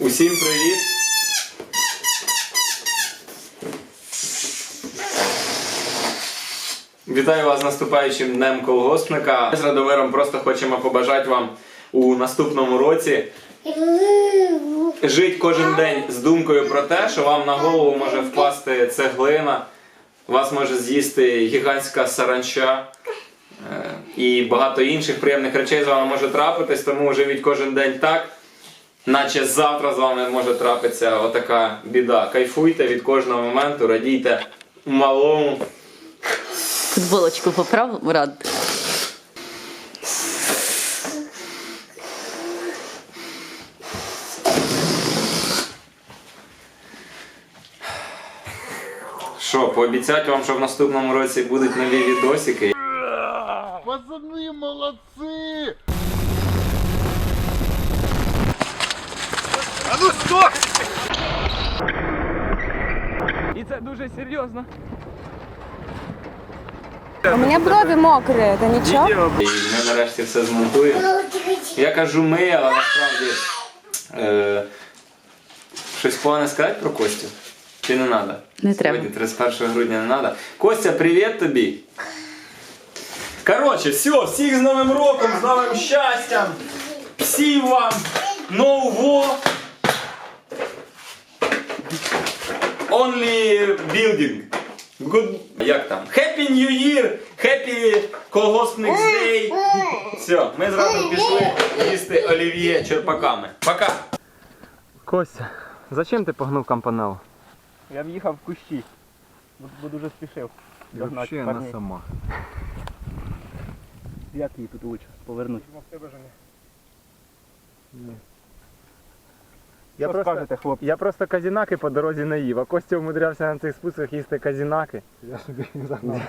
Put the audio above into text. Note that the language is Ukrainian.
Усім привіт! Вітаю вас з наступаючим днем колгоспника. Ми з Радомиром просто хочемо побажати вам у наступному році жити кожен день з думкою про те, що вам на голову може впасти цеглина, вас може з'їсти гігантська саранча. е, І багато інших приємних речей з вами може трапитись, тому живіть кожен день так, наче завтра з вами може трапитися отака біда. Кайфуйте від кожного моменту, радійте малому. Футболочку поправ, Мурат. Що, пообіцяти вам, що в наступному році будуть нові відосики. Пацаны молодцы! І це дуже серйозно. У меня брови мокрые, это ничего? І ми нарешті все змонтуємо. Я кажу ми, але насправді е, щось погане сказати про Костю? Чи не треба? Не треба. Сьогодні 31 грудня не треба. Костя, привіт тобі! Коротше, все, всіх з Новим роком, з новим щастям! Всім вам нового! Only building. Good. Як там? Happy New Year! Happy колгоспник Day! Все, ми зразу пішли їсти олів'є черпаками. Пока! Костя, зачем ти погнув кампанелу? Я в'їхав в кущі, бо, бо дуже спішив. догнати Вообще она парней. сама. Як її тут лучше повернути? Я просто, скажете, хлопці? я просто казінаки по дорозі не їв, а Костя умудрявся на цих спусках їсти казінаки. Я собі не загнал.